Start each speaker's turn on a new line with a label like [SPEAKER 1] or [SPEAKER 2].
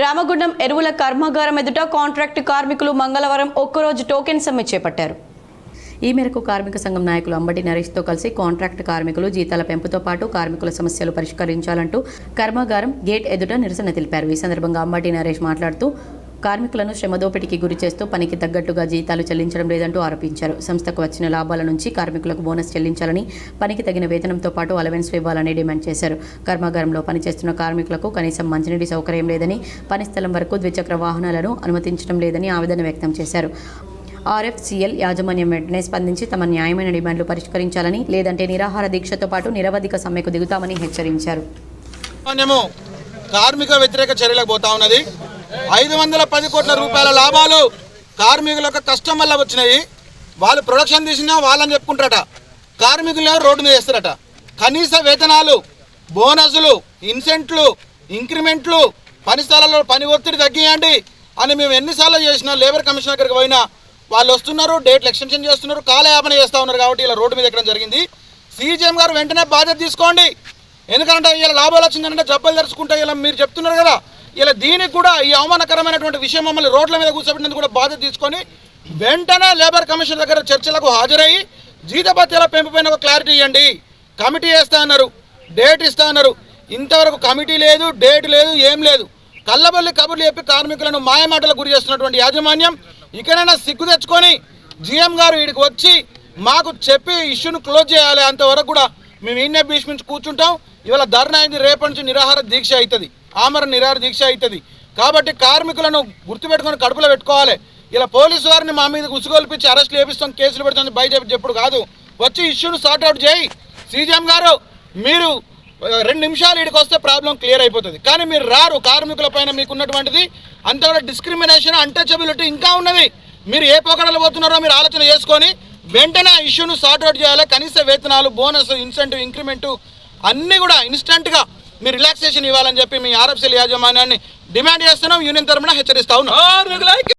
[SPEAKER 1] రామగుండం ఎరువుల కర్మాగారం ఎదుట కాంట్రాక్ట్ కార్మికులు మంగళవారం ఒక్కరోజు టోకెన్ సమ్మె చేపట్టారు. ఈ మేరకు కార్మిక సంఘం నాయకులు అంబటి నరేష్తో కలిసి కాంట్రాక్ట్ కార్మికులు జీతాల పెంపుతో పాటు కార్మికుల సమస్యలు పరిష్కరించాలంటూ కర్మాగారం గేట్ ఎదుట నిరసన తెలిపారు. ఈ సందర్భంగా అంబటి నరేష్ మాట్లాడుతూ కార్మికులను శ్రమదోపిడికి గురి చేస్తూ పనికి తగ్గట్టుగా జీతాలు చెల్లించడం లేదంటూ ఆరోపించారు. సంస్థకు వచ్చిన లాభాల నుంచి కార్మికులకు బోనస్ చెల్లించాలని పనికి తగిన వేతనంతో పాటు అలవెన్స్ ఇవ్వాలని డిమాండ్ చేశారు. కర్మాగారంలో పనిచేస్తున్న కార్మికులకు కనీసం మంచినీటి సౌకర్యం లేదని పని స్థలం వరకు ద్విచక్ర వాహనాలను అనుమతించడం లేదని ఆవేదన వ్యక్తం చేశారు. ఆర్ఎఫ్సిఎల్ యాజమాన్యం వెంటనే స్పందించి తమ న్యాయమైన డిమాండ్లు పరిష్కరించాలని లేదంటే నిరాహార దీక్షతో పాటు నిరవధిక సమ్మెకు దిగుతామని హెచ్చరించారు.
[SPEAKER 2] కార్మిక వ్యతిరేక చర్యలకు పోతా ఉన్నది. ఐదు వందల పది కోట్ల రూపాయల లాభాలు కార్మికుల యొక్క కష్టం వల్ల వచ్చినాయి. వాళ్ళు ప్రొడక్షన్ తీసినా వాళ్ళని చెప్పుకుంటారట. కార్మికులు రోడ్డు మీద వేస్తారట. కనీస వేతనాలు బోనసులు ఇన్సెంట్లు ఇంక్రిమెంట్లు పని స్థలాల్లో పని ఒత్తిడి తగ్గియండి అని మేము ఎన్నిసార్లు చేసినా లేబర్ కమిషన్ దగ్గరికి పోయినా వాళ్ళు వస్తున్నారు డేట్లు ఎక్స్టెన్షన్ చేస్తున్నారు కాలయాపన చేస్తూ ఉన్నారు కాబట్టి ఇలా రోడ్డు మీద ఎక్కడం జరిగింది. సీజీఎం గారు వెంటనే బాధ్యత తీసుకోండి. ఎందుకంటే ఇలా లాభాలు వచ్చిందంటే జబ్బలు తెరుచుకుంటే ఇలా మీరు చెప్తున్నారు కదా. ఇలా దీనికి కూడా ఈ అవమానకరమైనటువంటి విషయం మమ్మల్ని రోడ్ల మీద కూర్చోబెట్టినందుకు కూడా బాధ్యత తీసుకొని వెంటనే లేబర్ కమిషన్ దగ్గర చర్చలకు హాజరయ్యి జీతభత్యాల పెంపుపైన ఒక క్లారిటీ ఇవ్వండి. కమిటీ వేస్తా అన్నారు. డేట్ ఇస్తా అన్నారు. ఇంతవరకు కమిటీ లేదు డేట్ లేదు ఏం లేదు. కళ్ళబల్లి కబుర్లు చెప్పి కార్మికులను మాయమాటలకు గురి చేస్తున్నటువంటి యాజమాన్యం ఇకనైనా సిగ్గు తెచ్చుకొని జీఎం గారు వీడికి వచ్చి మాకు చెప్పి ఇష్యూను క్లోజ్ చేయాలి అంతవరకు కూడా మేము ఈయనే భీష్మించి కూర్చుంటాం. ఇవాళ ధర్నా అయింది రేపటి నుంచి నిరాహార దీక్ష అవుతుంది. ఆమరణ నిరాహార దీక్ష అవుతుంది. కాబట్టి కార్మికులను గుర్తుపెట్టుకొని కడుపులో పెట్టుకోవాలి. ఇలా పోలీసు వారిని మా మీద ఉసుగొల్పించి అరెస్ట్లు చేపిస్తాం కేసులు పెడతాం బయట చెప్పుడు కాదు. వచ్చి ఇష్యూను సార్ట్అవుట్ చేయి. సీజీఎం గారు మీరు రెండు నిమిషాలు ఇక్కడికి వస్తే ప్రాబ్లం క్లియర్ అయిపోతుంది. కానీ మీరు రారు కార్మికుల పైన మీకు ఉన్నటువంటిది అంత కూడా డిస్క్రిమినేషన్ అంటచబిలిటీ ఇంకా ఉన్నది. మీరు ఏ పోకడలు పోతున్నారో మీరు ఆలోచన చేసుకొని వెంటనే ఆ ఇష్యూను సార్ట్అవుట్ చేయాలి. కనీస వేతనాలు బోనస్ ఇన్సెంటివ్ ఇంక్రిమెంటు అన్నీ కూడా ఇన్స్టంట్గా మీరు రిలాక్సేషన్ ఇవ్వాలని చెప్పి మీ ఆర్ఎఫ్సీల యాజమాన్యాన్ని డిమాండ్ చేస్తున్నాం. యూనియన్ తరఫున హెచ్చరిస్తా ఉన్నాం.